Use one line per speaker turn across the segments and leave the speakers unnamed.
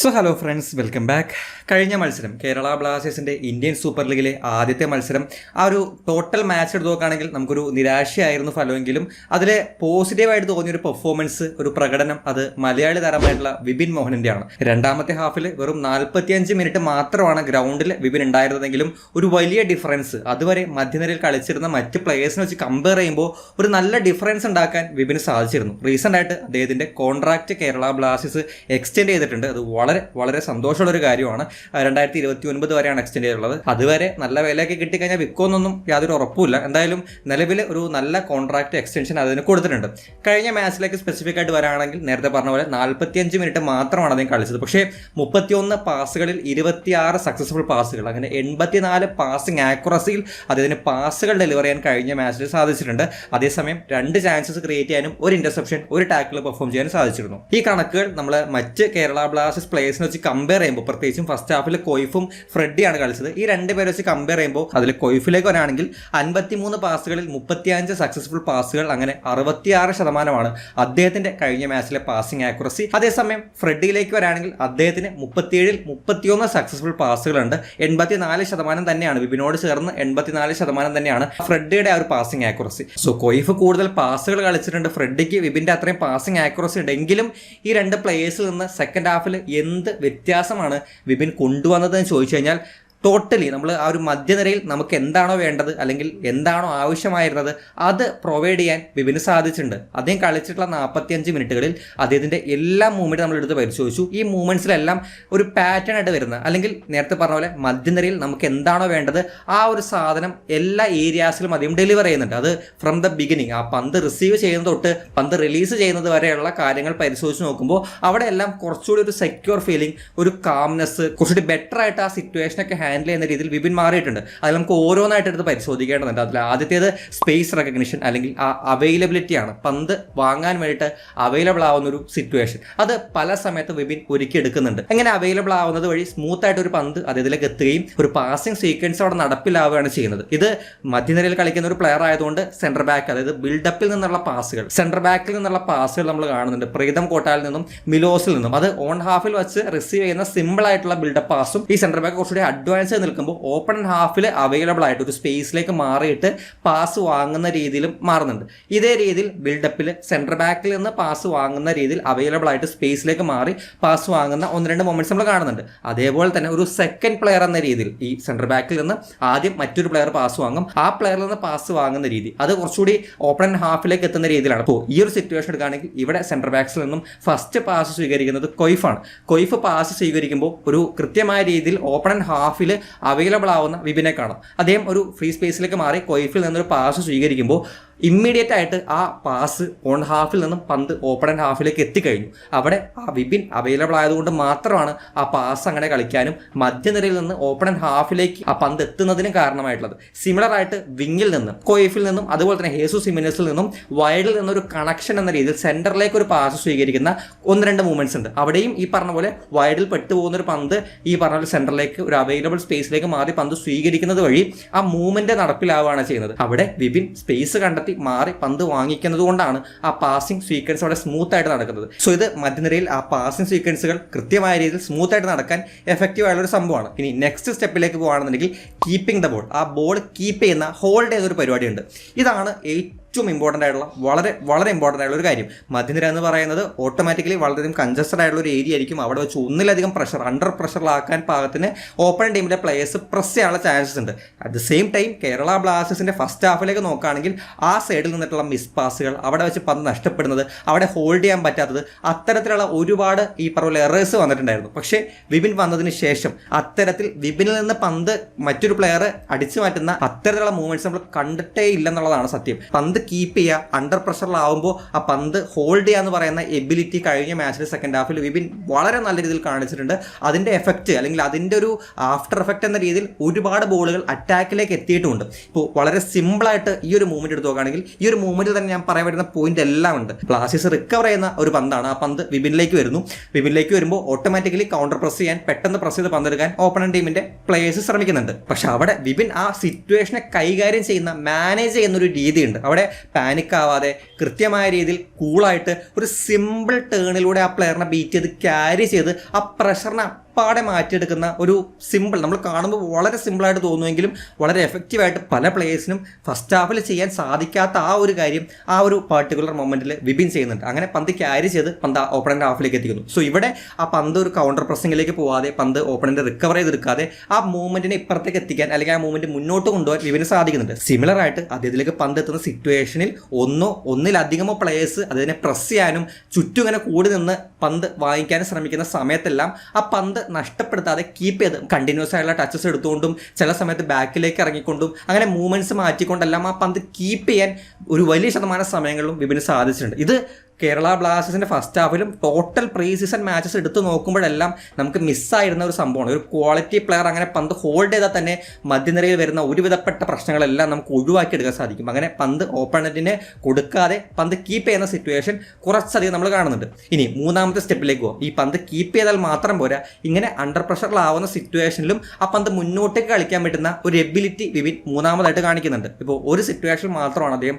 So hello friends welcome back കഴിഞ്ഞ മത്സരം കേരള ബ്ലാസ്റ്റേഴ്സിന്റെ ഇന്ത്യൻ സൂപ്പർ ലീഗിലെ ആദ്യത്തെ മത്സരം. ആ ഒരു ടോട്ടൽ മാച്ച് എടുത്ത് നോക്കുകയാണെങ്കിൽ നമുക്കൊരു നിരാശയായിരുന്നു ഫലമെങ്കിലും അതിലെ പോസിറ്റീവായിട്ട് തോന്നിയൊരു പെർഫോമൻസ് ഒരു പ്രകടനം അത് മലയാളി താരമായിട്ടുള്ള വിപിൻ മോഹനിന്റെയാണ് രണ്ടാമത്തെ ഹാഫിൽ വെറും നാൽപ്പത്തിയഞ്ച് മിനിറ്റ് മാത്രമാണ് ഗ്രൗണ്ടിൽ വിപിൻ ഉണ്ടായിരുന്നതെങ്കിലും ഒരു വലിയ ഡിഫറൻസ് അതുവരെ മധ്യനിരയിൽ കളിച്ചിരുന്ന മറ്റ് പ്ലേയേഴ്സിനെ വെച്ച് കമ്പയർ ചെയ്യുമ്പോൾ ഒരു നല്ല ഡിഫറൻസ് ഉണ്ടാക്കാൻ വിപിന് സാധിച്ചിരുന്നു. റീസെന്റായിട്ട് ആയിട്ട് അദ്ദേഹത്തിന്റെ കോൺട്രാക്ട് കേരള ബ്ലാസ്റ്റേഴ്സ് എക്സ്റ്റെൻഡ് ചെയ്തിട്ടുണ്ട്. അത് വളരെ വളരെ സന്തോഷമുള്ള ഒരു കാര്യമാണ്. രണ്ടായിരത്തി ഇരുപത്തി ഒൻപത് വരെയാണ് എക്സ്റ്റെൻഡ് ചെയ്തിട്ടുള്ളത്. അതുവരെ നല്ല വിലയൊക്കെ കിട്ടിക്കഴിഞ്ഞാൽ വിൽക്കുമെന്നൊന്നും യാതൊരു ഉറപ്പുമില്ല. എന്തായാലും നിലവിൽ ഒരു നല്ല കോൺട്രാക്ട് എക്സ്റ്റൻഷൻ അതിന് കൊടുത്തിട്ടുണ്ട്. കഴിഞ്ഞ മാച്ചിലേക്ക് സ്പെസിഫിക് ആയിട്ട് വരാണെങ്കിൽ നേരത്തെ പറഞ്ഞ പോലെ നാൽപ്പത്തിയഞ്ച് മിനിറ്റ് മാത്രമാണ് അദ്ദേഹം കളിച്ചത്. പക്ഷേ മുപ്പത്തിയൊന്ന് പാസുകളിൽ ഇരുപത്തിയാറ് സക്സസ്ഫുൾ പാസുകൾ അങ്ങനെ എൺപത്തിനാല് പാസിംഗ് ആക്യുറസിയിൽ അദ്ദേഹത്തിന് പാസുകൾ ഡെലിവർ ചെയ്യാൻ കഴിഞ്ഞ മാച്ചിൽ സാധിച്ചിട്ടുണ്ട്. അതേസമയം രണ്ട് ചാൻസസ് ക്രിയേറ്റ് ചെയ്യാനും ഒരു ഇന്റർസെപ്ഷൻ ഒരു ടാക്കിൾ പെർഫോം ചെയ്യാനും സാധിച്ചിരുന്നു. ഈ കണക്കുകൾ നമ്മൾ മറ്റ് കേരള ബ്ലാസ്റ്റേഴ്സ് പ്ലേയേഴ്സിനെ വെച്ച് കമ്പയർ ചെയ്യുമ്പോൾ പ്രത്യേകിച്ചും ഫസ്റ്റ് ഹാഫിൽ കൊയ്ഫും ഫ്രെഡിയാണ് കളിച്ചത്. ഈ രണ്ട് പേരെ വെച്ച് കമ്പയർ ചെയ്യുമ്പോൾ അതിൽ കൊയ്ഫിലേക്ക് വരാണെങ്കിൽ അൻപത്തിമൂന്ന് പാസുകളിൽ മുപ്പത്തിയഞ്ച് സക്സസ്ഫുൾ പാസുകൾ അങ്ങനെ അറുപത്തിയാറ് ശതമാനമാണ് അദ്ദേഹത്തിന്റെ കഴിഞ്ഞ മാച്ചിലെ പാസിംഗ് ആക്യുറസി അതേസമയം ഫ്രെഡിയിലേക്ക് വരാണെങ്കിൽ അദ്ദേഹത്തിന് മുപ്പത്തിയേഴിൽ മുപ്പത്തിയൊന്ന് സക്സസ്ഫുൾ പാസുകളുണ്ട് എൺപത്തിനാല് ശതമാനം തന്നെയാണ്. വിപിനോട് ചേർന്ന് എൺപത്തിനാല് ശതമാനം തന്നെയാണ് ഫ്രെഡിയുടെ ആ ഒരു പാസിംഗ് ആക്യുറസി സോ കൊയ്ഫ് കൂടുതൽ പാസുകൾ കളിച്ചിട്ടുണ്ട്. ഫ്രെഡിക്ക് വിപിന്റെ അത്രയും പാസിംഗ് ആക്യുറസി ഉണ്ട് എങ്കിലും ഈ രണ്ട് പ്ലേയേഴ്സിൽ നിന്ന് സെക്കൻഡ് ഹാഫിൽ എന്ത് വ്യത്യാസമാണ് വിപിൻ കൊണ്ടുവന്നതെന്ന് ചോദിച്ചു കഴിഞ്ഞാൽ ടോട്ടലി നമ്മൾ ആ ഒരു മധ്യനിരയിൽ നമുക്ക് എന്താണോ വേണ്ടത് അല്ലെങ്കിൽ എന്താണോ ആവശ്യമായിരുന്നത് അത് പ്രൊവൈഡ് ചെയ്യാൻ വിപിന് സാധിച്ചിട്ടുണ്ട്. അദ്ദേഹം കളിച്ചിട്ടുള്ള നാൽപ്പത്തിയഞ്ച് മിനിറ്റുകളിൽ അദ്ദേഹത്തിന്റെ എല്ലാ മൂവ്മെന്റും നമ്മൾ എടുത്ത് പരിശോധിച്ചു. ഈ മൂവ്മെന്റ്സിലെല്ലാം ഒരു പാറ്റേൺ ആയിട്ട് വരുന്ന അല്ലെങ്കിൽ നേരത്തെ പറഞ്ഞ പോലെ മധ്യനിരയിൽ നമുക്ക് എന്താണോ വേണ്ടത് ആ ഒരു സാധനം എല്ലാ ഏരിയാസിലും അദ്ദേഹം ഡെലിവർ ചെയ്യുന്നുണ്ട്. അത് ഫ്രം ദ ബിഗിനിങ് ആ പന്ത് റിസീവ് ചെയ്യുന്നത് തൊട്ട് പന്ത് റിലീസ് ചെയ്യുന്നത് വരെയുള്ള കാര്യങ്ങൾ പരിശോധിച്ച് നോക്കുമ്പോൾ അവിടെ എല്ലാം കുറച്ചുകൂടി ഒരു സെക്യൂർ ഫീലിംഗ് ഒരു കാംനെസ് കുറച്ചുകൂടി ബെറ്റർ ആയിട്ട് ആ സിറ്റുവേഷനൊക്കെ ഹാൻഡിൽ ചെയ്യുന്ന രീതിയിൽ വിപിൻ മാറിയിട്ടുണ്ട്. അതിൽ നമുക്ക് ഓരോന്നായിട്ട് എടുത്ത് പരിശോധിക്കേണ്ടതുണ്ട്. അതിൽ ആദ്യത്തേത് സ്പേസ് റെക്കഗ്നിഷൻ അല്ലെങ്കിൽ ആ അവൈലബിലിറ്റി ആണ്. പന്ത് വാങ്ങാൻ വേണ്ടിയിട്ട് അവൈലബിൾ ആവുന്ന ഒരു സിറ്റുവേഷൻ അത് പല സമയത്ത് വിപിൻ ഒരുക്കി എടുക്കുന്നുണ്ട്. അങ്ങനെ അവൈലബിൾ ആവുന്നത് വഴി സ്മൂത്ത് ആയിട്ട് ഒരു പന്ത് അദ്ദേഹത്തിലേക്ക് എത്തുകയും ഒരു പാസിംഗ് സീക്വൻസ് അവിടെ നടപ്പിലാവുകയാണ് ചെയ്യുന്നത്. ഇത് മധ്യനിരയിൽ കളിക്കുന്ന ഒരു പ്ലെയർ ആയതുകൊണ്ട് സെന്റർ ബാക്ക് അതായത് ബിൽഡപ്പിൽ നിന്നുള്ള പാസുകൾ സെന്റർ ബാക്കിൽ നിന്നുള്ള പാസുകൾ നമ്മൾ കാണുന്നുണ്ട്. പ്രീതം കോട്ടാലിൽ നിന്നും മിലോസിൽ നിന്നും. അത് ഓൺ ഹാഫിൽ വെച്ച് റിസീവ് ചെയ്യുന്ന സിമ്പിൾ ആയിട്ടുള്ള ബിൽഡപ്പ് പാസും ഈ സെന്റർ ബാക്ക് കുറച്ചുകൂടി അഡ്വാൻസ് നിൽക്കുമ്പോൾ ഓപ്പൺ ഹാഫിൽ അവൈലബിൾ ആയിട്ട് ഒരു സ്പേസിലേക്ക് മാറിയിട്ട് പാസ് വാങ്ങുന്ന രീതിയിലും മാറുന്നുണ്ട്. ഇതേ രീതിയിൽ ബിൽഡപ്പിൽ സെന്റർ ബാക്കിൽ നിന്ന് പാസ് വാങ്ങുന്ന രീതിയിൽ അവൈലബിൾ ആയിട്ട് സ്പേസിലേക്ക് മാറി പാസ് വാങ്ങുന്ന ഒന്ന് രണ്ട് മൊമെന്റ്സ് നമ്മൾ കാണുന്നുണ്ട്. അതേപോലെ തന്നെ ഒരു സെക്കൻഡ് പ്ലെയർ എന്ന രീതിയിൽ ഈ സെന്റർ ബാക്കിൽ നിന്ന് ആദ്യം മറ്റൊരു പ്ലെയർ പാസ് വാങ്ങും. ആ പ്ലെയറിൽ നിന്ന് പാസ് വാങ്ങുന്ന രീതി അത് കുറച്ചുകൂടി ഓപ്പൺ ഹാഫിലേക്ക് എത്തുന്ന രീതിയിലാണ്. അപ്പോൾ ഈ ഒരു സിറ്റുവേഷൻ എടുക്കുകയാണെങ്കിൽ ഇവിടെ സെന്റർ ബാക്സിൽ നിന്നും ഫസ്റ്റ് പാസ് സ്വീകരിക്കുന്നത് കൊയ്ഫാണ്. കൊയ്ഫ് പാസ് സ്വീകരിക്കുമ്പോൾ ഒരു കൃത്യമായ രീതിയിൽ ഓപ്പൺ ഹാഫിൽ അവൈലബിൾ ആവുന്ന വിപിനെ കാണാം. അദ്ദേഹം ഒരു ഫ്രീ സ്പേസിലേക്ക് മാറി കൊയ്ഫിൽ നിന്നൊരു പാസ് സ്വീകരിക്കുമ്പോൾ ഇമ്മീഡിയറ്റ് ആയിട്ട് ആ പാസ് ഓൺ ഹാഫിൽ നിന്നും പന്ത് ഓപ്പൺ ആൻഡ് ഹാഫിലേക്ക് എത്തിക്കഴിഞ്ഞു. അവിടെ ആ വിപിൻ അവൈലബിൾ ആയതുകൊണ്ട് മാത്രമാണ് ആ പാസ് അങ്ങനെ കളിക്കാനും മധ്യനിരയിൽ നിന്ന് ഓപ്പൺ ആൻഡ് ഹാഫിലേക്ക് ആ പന്ത് എത്തുന്നതിനും കാരണമായിട്ടുള്ളത്. സിമിലർ ആയിട്ട് വിങ്ങിൽ നിന്നും കോയിഫിൽ നിന്നും അതുപോലെ തന്നെ ഹേസു സിമിനസിൽ നിന്നും വൈഡിൽ നിന്നൊരു കണക്ഷൻ എന്ന രീതിയിൽ സെന്ററിലേക്ക് ഒരു പാസ് സ്വീകരിക്കുന്ന ഒന്ന് രണ്ട് മൂവ്മെന്റ്സ് ഉണ്ട്. അവിടെയും ഈ പറഞ്ഞ പോലെ വൈഡിൽ പെട്ടുപോകുന്ന ഒരു പന്ത് ഈ പറഞ്ഞ പോലെ സെന്ററിലേക്ക് ഒരു അവൈലബിൾ സ്പേസിലേക്ക് മാറി പന്ത് സ്വീകരിക്കുന്നത് വഴി ആ മൂവ്മെന്റ് നടപ്പിലാവുകയാണ് ചെയ്യുന്നത്. അവിടെ വിപിൻ സ്പേസ് കണ്ടെത്തി കണ്ടെത്തി മാറി പന്ത് വാങ്ങിക്കുന്നത് കൊണ്ടാണ് ആ പാസിംഗ് സീക്വൻസ് അവിടെ സ്മൂത്ത് ആയിട്ട് നടക്കുന്നത്. സോ ഇത് മധ്യനിരയിൽ ആ പാസിംഗ് സീക്വൻസുകൾ കൃത്യമായ രീതിയിൽ സ്മൂത്ത് ആയിട്ട് നടക്കാൻ എഫക്റ്റീവ് ആയുള്ള ഒരു സംഭവമാണ്. ഇനി നെക്സ്റ്റ് സ്റ്റെപ്പിലേക്ക് പോകുകയാണെന്നുണ്ടെങ്കിൽ കീപ്പിംഗ് ദ ബോൾ ആ ബോൾ കീപ്പ് ചെയ്യുന്ന ഹോൾഡ് ചെയ്തൊരു പരിപാടിയുണ്ട്. ഇതാണ് ഏറ്റവും ഏറ്റവും ഇമ്പോർട്ടന്റ് ആയിട്ടുള്ള വളരെ വളരെ ഇമ്പോർട്ടന്റ് ആയിട്ടുള്ള ഒരു കാര്യം. മധ്യനിര എന്ന് പറയുന്നത് ഓട്ടോമാറ്റിക്കലി വളരെയധികം കൺജസ്റ്റഡ് ആയിട്ടുള്ള ഒരു ഏരിയ ആയിരിക്കും. അവിടെ വെച്ച് ഒന്നിലധികം പ്രഷർ അണ്ടർ പ്രഷറിലാക്കാൻ പാകത്തിന് ഓപ്പൺ ടീമിലെ പ്ലേയേഴ്സ് പ്രസ് ചെയ്യാനുള്ള ചാൻസസ് ഉണ്ട്. At the same time Kerala ബ്ലാസ്റ്റേഴ്സിന്റെ ഫസ്റ്റ് ഹാഫിലേക്ക് നോക്കുകയാണെങ്കിൽ ആ സൈഡിൽ നിന്നിട്ടുള്ള മിസ് പാസുകൾ അവിടെ വെച്ച് പന്ത് നഷ്ടപ്പെടുന്നത് അവിടെ ഹോൾഡ് ചെയ്യാൻ പറ്റാത്തത് അത്തരത്തിലുള്ള ഒരുപാട് ഈ പറഞ്ഞ എറേഴ്സ് വന്നിട്ടുണ്ടായിരുന്നു. പക്ഷേ വിപിൻ വന്നതിന് ശേഷം അത്തരത്തിൽ വിപിനിൽ നിന്ന് പന്ത് മറ്റൊരു പ്ലെയർ അടിച്ചു മാറ്റുന്ന അത്തരത്തിലുള്ള മൂവ്മെന്റ്സ് നമ്മൾ കണ്ടിട്ടേ ഇല്ലെന്നുള്ളതാണ് സത്യം. പന്ത് കീപ്പ് ചെയ്യുക അണ്ടർ പ്രഷറിലാവുമ്പോൾ ആ പന്ത് ഹോൾഡ് ചെയ്യുക എന്ന് പറയുന്ന എബിലിറ്റി കഴിഞ്ഞ മാച്ചിൽ സെക്കൻഡ് ഹാഫിൽ വിപിൻ വളരെ നല്ല രീതിയിൽ കാണിച്ചിട്ടുണ്ട്. അതിന്റെ എഫക്റ്റ് അല്ലെങ്കിൽ അതിന്റെ ഒരു ആഫ്റ്റർ എഫക്റ്റ് എന്ന രീതിയിൽ ഒരുപാട് ബോളുകൾ അറ്റാക്കിലേക്ക് എത്തിയിട്ടുണ്ട്. ഇപ്പോൾ വളരെ സിമ്പിളായിട്ട് ഈ ഒരു മൂവ്മെന്റ് എടുത്ത് നോക്കുകയാണെങ്കിൽ ഈ ഒരു മൂവ്മെന്റിൽ തന്നെ ഞാൻ പറയാൻ വരുന്ന പോയിന്റ് എല്ലാം ഉണ്ട്. ബ്ലാസ്റ്റേഴ്സ് റിക്കവർ ചെയ്യുന്ന ഒരു പന്താണ് ആ പന്ത് വിപിനിലേക്ക് വരുന്നു. വിപിനിലേക്ക് വരുമ്പോൾ ഓട്ടോമാറ്റിക്കലി കൗണ്ടർ പ്രസ് ചെയ്യാൻ പെട്ടെന്ന് പ്രസ് ചെയ്ത് പന്തെടുക്കാൻ ഓപ്പണൻ ടീമിന്റെ പ്ലേയേഴ്സ് ശ്രമിക്കുന്നുണ്ട്. പക്ഷെ അവിടെ വിപിൻ ആ സിറ്റുവേഷനെ കൈകാര്യം ചെയ്യുന്ന മാനേജ് ചെയ്യുന്ന ഒരു രീതിയുണ്ട്. അവിടെ പാനിക് ആവാതെ കൃത്യമായ രീതിയിൽ കൂളായിട്ട് ഒരു സിമ്പിൾ ടേണിലൂടെ ആ പ്ലെയറിനെ ബീറ്റ് ചെയ്ത് ക്യാരി ചെയ്ത് ആ പ്രഷറിനെ അപ്പാടെ മാറ്റിയെടുക്കുന്ന ഒരു സിമ്പിൾ നമ്മൾ കാണുമ്പോൾ വളരെ സിമ്പിളായിട്ട് തോന്നുമെങ്കിലും വളരെ എഫക്റ്റീവായിട്ട് പല പ്ലേയേഴ്സിനും ഫസ്റ്റ് ഹാഫിൽ ചെയ്യാൻ സാധിക്കാത്ത ആ ഒരു കാര്യം ആ ഒരു പർട്ടിക്കുലർ മൊമെന്റിൽ വിപിൻ ചെയ്യുന്നുണ്ട്. അങ്ങനെ പന്ത് ക്യാരി ചെയ്ത് പന്ത് ഓപ്പണന്റ് ഹാഫിലേക്ക് എത്തിക്കുന്നു. സോ ഇവിടെ ആ പന്ത് ഒരു കൗണ്ടർ പ്രസിംഗിലേക്ക് പോവാതെ പന്ത് ഓപ്പണന്റ് റിക്കവർ ചെയ്തെടുക്കാതെ ആ മൂവ്മെന്റിനെ ഇപ്പുറത്തേക്ക് എത്തിക്കാൻ അല്ലെങ്കിൽ ആ മൂവ്മെന്റ് മുന്നോട്ട് കൊണ്ടുപോകാൻ വിപിന് സാധിക്കുന്നുണ്ട്. സിമിലർ ആയിട്ട് അദ്ദേഹത്തിലേക്ക് പന്ത് എത്തുന്ന സിറ്റുവേഷനിൽ ഒന്നോ ഒന്നിലധികമോ പ്ലേയേഴ്സ് അതിനെ പ്രസ് ചെയ്യാനും ചുറ്റും ഇങ്ങനെ കൂടി നിന്ന് പന്ത് വാങ്ങിക്കാനും ശ്രമിക്കുന്ന സമയത്തെല്ലാം ആ പന്ത് നഷ്ടപ്പെടുത്താതെ കീപ്പ് ചെയ്ത് കണ്ടിന്യൂസ് ആയിട്ടുള്ള ടച്ചസ് എടുത്തുകൊണ്ടും ചില സമയത്ത് ബാക്കിലേക്ക് ഇറങ്ങിക്കൊണ്ടും അങ്ങനെ മൂവ്മെന്റ്സ് മാറ്റിക്കൊണ്ടെല്ലാം ആ പന്ത് കീപ്പ് ചെയ്യാൻ ഒരു വലിയ ശതമാനം സമയങ്ങളിലും വിപിന് സാധിച്ചിട്ടുണ്ട്. ഇത് കേരള ബ്ലാസ്റ്റേഴ്സിന്റെ ഫസ്റ്റ് ഹാഫിലും ടോട്ടൽ പ്രീ സീസൺ മാച്ചസ് എടുത്ത് നോക്കുമ്പോഴെല്ലാം നമുക്ക് മിസ്സായിരുന്ന ഒരു സംഭവമാണ്. ഒരു ക്വാളിറ്റി പ്ലെയർ അങ്ങനെ പന്ത് ഹോൾഡ് ചെയ്താൽ തന്നെ മധ്യനിരയിൽ വരുന്ന ഒരുവിധപ്പെട്ട പ്രശ്നങ്ങളെല്ലാം നമുക്ക് ഒഴിവാക്കി എടുക്കാൻ സാധിക്കും. അങ്ങനെ പന്ത് ഓപ്പണന്റിനെ കൊടുക്കാതെ പന്ത് കീപ്പ് ചെയ്യുന്ന സിറ്റുവേഷൻ കുറച്ചധികം നമ്മൾ കാണുന്നുണ്ട്. ഇനി മൂന്നാമത്തെ സ്റ്റെപ്പിലേക്ക് പോകും ഈ പന്ത് കീപ്പ് ചെയ്താൽ മാത്രം പോരാ ഇങ്ങനെ അണ്ടർ പ്രഷറിലാവുന്ന സിറ്റുവേഷനിലും ആ പന്ത് മുന്നോട്ടേക്ക് കളിക്കാൻ പറ്റുന്ന ഒരു എബിലിറ്റി വിവിൻ മൂന്നാമതായിട്ട് കാണിക്കുന്നുണ്ട്. ഇപ്പോൾ ഒരു സിറ്റുവേഷൻ മാത്രമാണ് അദ്ദേഹം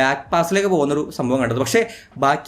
ബാക്ക് പാസിലേക്ക് പോകുന്നൊരു സംഭവം കണ്ടത്. പക്ഷേ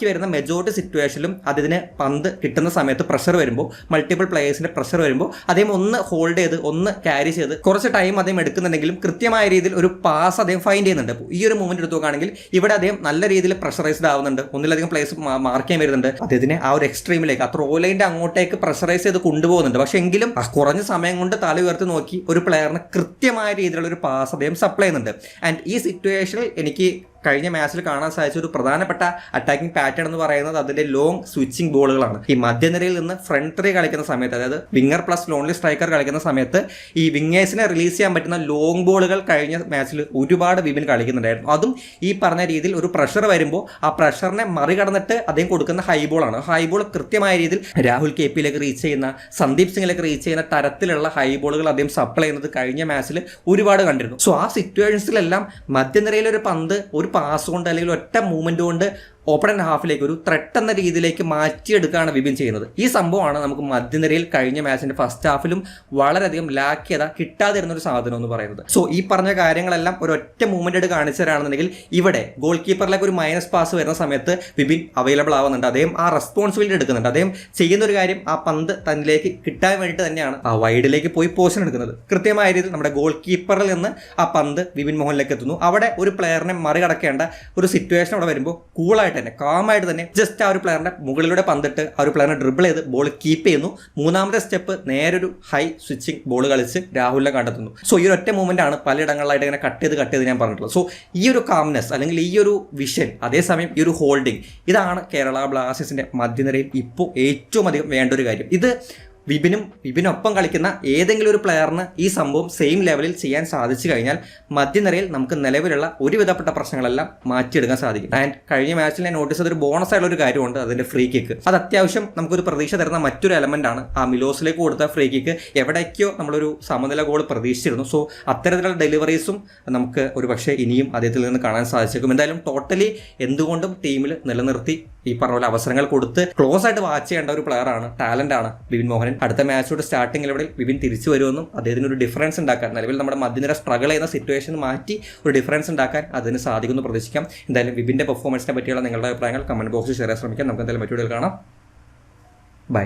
വരുന്ന മെജോറിറ്റി സിറ്റുവേഷനിലും അതിന് പന്ത് കിട്ടുന്ന സമയത്ത് പ്രഷർ വരുമ്പോൾ മൾട്ടിപ്പിൾ പ്ലേയേഴ്സിന്റെ പ്രഷർ വരുമ്പോൾ അദ്ദേഹം ഒന്ന് ഹോൾഡ് ചെയ്ത് ഒന്ന് ക്യാരി ചെയ്ത് കുറച്ച് ടൈം അദ്ദേഹം എടുക്കുന്നുണ്ടെങ്കിലും കൃത്യമായ രീതിയിൽ ഒരു പാസ് അദ്ദേഹം ഫൈൻഡ് ചെയ്യുന്നുണ്ട്. ഈ ഒരു മൂവ്മെന്റ് എടുത്തു നോക്കുകയാണെങ്കിൽ ഇവിടെ അദ്ദേഹം നല്ല രീതിയിൽ പ്രഷറൈസ്ഡ് ആവുന്നുണ്ട്. ഒന്നിലധികം പ്ലേസ് മാർക്ക് ചെയ്യാൻ വരുന്നുണ്ട്. അദ്ദേഹത്തിനെ ആ ഒരു എക്സ്ട്രീമിലേക്ക് ആ ത്രോ ലൈന്റെ അങ്ങോട്ടേക്ക് പ്രഷറൈസ് ചെയ്ത് കൊണ്ടുപോകുന്നുണ്ട്. പക്ഷെ എങ്കിലും കുറഞ്ഞ സമയം കൊണ്ട് തല ഉയർത്തി നോക്കി ഒരു പ്ലെയറിന് കൃത്യമായ രീതിയിലുള്ള ഒരു പാസ് അദ്ദേഹം സപ്ലൈ ചെയ്യുന്നുണ്ട്. ആൻഡ് ഈ സിറ്റുവേഷനിൽ എനിക്ക് കഴിഞ്ഞ മാച്ചിൽ കാണാൻ സാധിച്ച ഒരു പ്രധാനപ്പെട്ട അറ്റാക്കിംഗ് പാറ്റേൺ എന്ന് പറയുന്നത് അതിന്റെ ലോങ് സ്വിച്ചിങ് ബോളുകളാണ് ഈ മധ്യനിരയിൽ നിന്ന് ഫ്രണ്ട് ത്രീ കളിക്കുന്ന സമയത്ത് അതായത് വിങ്ങർ പ്ലസ് ലോൺലി സ്ട്രൈക്കർ കളിക്കുന്ന സമയത്ത് ഈ വിങ്ങേഴ്സിനെ റിലീസ് ചെയ്യാൻ പറ്റുന്ന ലോങ് ബോളുകൾ കഴിഞ്ഞ മാച്ചിൽ ഒരുപാട് വിപിൻ കളിക്കുന്നുണ്ടായിരുന്നു. അതും ഈ പറഞ്ഞ രീതിയിൽ ഒരു പ്രഷർ വരുമ്പോൾ ആ പ്രഷറിനെ മറികടന്നിട്ട് അദ്ദേഹം കൊടുക്കുന്ന ഹൈ ബോളാണ് ഹൈ ബോൾ കൃത്യമായ രീതിയിൽ രാഹുൽ കെ പിയിലേക്ക് റീച്ച് ചെയ്യുന്ന സന്ദീപ് സിംഗിലേക്ക് റീച്ച് ചെയ്യുന്ന തരത്തിലുള്ള ഹൈ ബോളുകൾ അദ്ദേഹം സപ്ലൈ ചെയ്യുന്നത് കഴിഞ്ഞ മാച്ചിൽ ഒരുപാട് കണ്ടിരുന്നു. സോ ആ സിറ്റുവേഷൻസിലെല്ലാം മധ്യനിരയിലൊരു പന്ത് ഒരു പാസ് കൊണ്ട് അല്ലെങ്കിൽ ഒറ്റ മൂവ്മെന്റ് കൊണ്ട് ഓപ്പൺ ഹാഫിലേക്ക് ഒരു ത്രെട്ട് എന്ന രീതിയിലേക്ക് മാറ്റിയെടുക്കുകയാണ് വിപിൻ ചെയ്യുന്നത്. ഈ സംഭവമാണ് നമുക്ക് മധ്യനിരയിൽ കഴിഞ്ഞ മാച്ചിന്റെ ഫസ്റ്റ് ഹാഫിലും വളരെയധികം ലാക്ക് കിട്ടാതിരുന്ന ഒരു സാധനം എന്ന് പറയുന്നത്. സോ ഈ പറഞ്ഞ കാര്യങ്ങളെല്ലാം ഒരു ഒറ്റ മൂവ്മെന്റ് ആയിട്ട് കാണിച്ചു തരാണെന്നുണ്ടെങ്കിൽ ഇവിടെ ഗോൾ കീപ്പറിലേക്ക് ഒരു മൈനസ് പാസ് വരുന്ന സമയത്ത് വിപിൻ അവൈലബിൾ ആവുന്നുണ്ട്. അദ്ദേഹം ആ റെസ്പോൺസിബിലിറ്റി എടുക്കുന്നുണ്ട്. അദ്ദേഹം ചെയ്യുന്ന ഒരു കാര്യം ആ പന്ത് തന്നിലേക്ക് കിട്ടാൻ വേണ്ടിയിട്ട് തന്നെയാണ് ആ വൈഡിലേക്ക് പോയി പോഷൻ എടുക്കുന്നത്. കൃത്യമായ രീതിയിൽ നമ്മുടെ ഗോൾ കീപ്പറിൽ നിന്ന് ആ പന്ത് വിപിൻ മോഹനിലേക്ക് എത്തുന്നു. അവിടെ ഒരു പ്ലെയറിനെ മറികടക്കേണ്ട ഒരു സിറ്റുവേഷൻ അവിടെ വരുമ്പോൾ കൂളായിട്ട് തന്നെ കാമായിട്ട് തന്നെ ജസ്റ്റ് ആ ഒരു പ്ലെയറിന്റെ മുകളിലൂടെ പന്തിട്ട് ആ ഒരു പ്ലെയറിനെ ഡ്രിബിൾ ചെയ്ത് ബോൾ കീപ്പ് ചെയ്യുന്നു. മൂന്നാമത്തെ സ്റ്റെപ്പ് നേരെ ഒരു ഹൈ സ്വിച്ചിങ് ബോൾ കളിച്ച് രാഹുലിനെ കണ്ടെത്തുന്നു. സോ ഈ ഒരു ഒറ്റ മൂവ്മെന്റ് ആണ് പലയിടങ്ങളിലായിട്ട് ഇങ്ങനെ കട്ട് ചെയ്ത് കട്ട് ചെയ്ത് ഞാൻ പറഞ്ഞിട്ടുള്ളത്. സോ ഈ ഒരു കാംനെസ് അല്ലെങ്കിൽ ഈ ഒരു വിഷൻ അതേസമയം ഈ ഒരു ഹോൾഡിംഗ് ഇതാണ് കേരള ബ്ലാസ്റ്റേഴ്സിന്റെ മധ്യനിരയിൽ ഇപ്പോൾ ഏറ്റവും അധികം വേണ്ട ഒരു കാര്യം. ഇത് വിപിനും വിപിനൊപ്പം കളിക്കുന്ന ഏതെങ്കിലും ഒരു പ്ലെയറിന് ഈ സംഭവം സെയിം ലെവലിൽ ചെയ്യാൻ സാധിച്ചു കഴിഞ്ഞാൽ മധ്യനിരയിൽ നമുക്ക് നിലവിലുള്ള ഒരുവിധപ്പെട്ട പ്രശ്നങ്ങളെല്ലാം മാറ്റിയെടുക്കാൻ സാധിക്കും. ആൻഡ് കഴിഞ്ഞ മാച്ചിൽ ഞാൻ നോട്ടീസ് ചെയ്തൊരു ബോണസ് ആയിട്ടുള്ള ഒരു കാര്യമുണ്ട് അതിന്റെ ഫ്രീ കിക്ക് അത് അത്യാവശ്യം നമുക്കൊരു പ്രതീക്ഷ തരുന്ന മറ്റൊരു എലമെന്റ് ആണ്. ആ മിലോസിലേക്ക് കൊടുത്ത ഫ്രീ കിക്ക് എവിടേക്കോ നമ്മളൊരു സമനില ഗോൾ പ്രതീക്ഷിച്ചിരുന്നു. സോ അത്തരത്തിലുള്ള ഡെലിവറീസും നമുക്ക് ഒരു പക്ഷേ ഇനിയും അദ്ദേഹത്തിൽ നിന്ന് കാണാൻ സാധിച്ചേക്കും. എന്തായാലും ടോട്ടലി എന്തുകൊണ്ടും ടീമിൽ നിലനിർത്തി ഈ പറഞ്ഞ പോലെ അവസരങ്ങൾ കൊടുത്ത് ക്ലോസ് ആയിട്ട് വാച്ച് ചെയ്യേണ്ട ഒരു പ്ലെയർ ആണ് ടാലന്റ് ആണ് വിവിൻ മോഹനൻ. അടുത്ത മാച്ചോട് സ്റ്റാർട്ടിംഗ് ലെവലിൽ വിവിൻ തിരിച്ചു വരുമെന്നും അദ്ദേഹത്തിന് ഒരു ഡിഫറൻസ് ഉണ്ടാക്കാൻ നിലവിൽ നമ്മുടെ മധ്യനിര സ്ട്രഗിൾ ചെയ്യുന്ന സിറ്റുവേഷൻ മാറ്റി ഒരു ഡിഫറൻസ് ഉണ്ടാക്കാൻ അതിന് സാധിക്കുമെന്ന് പ്രതീക്ഷിക്കാം. എന്തായാലും വിവിന്റെ പെർഫോമൻസിനെ പറ്റിയുള്ള നിങ്ങളുടെ അഭിപ്രായങ്ങൾ കമന്റ് ബോക്സിൽ ഷെയർ ചെയ്യാൻ ശ്രമിക്കാം. നമുക്ക് എന്തായാലും മറ്റു കാണാം. ബൈ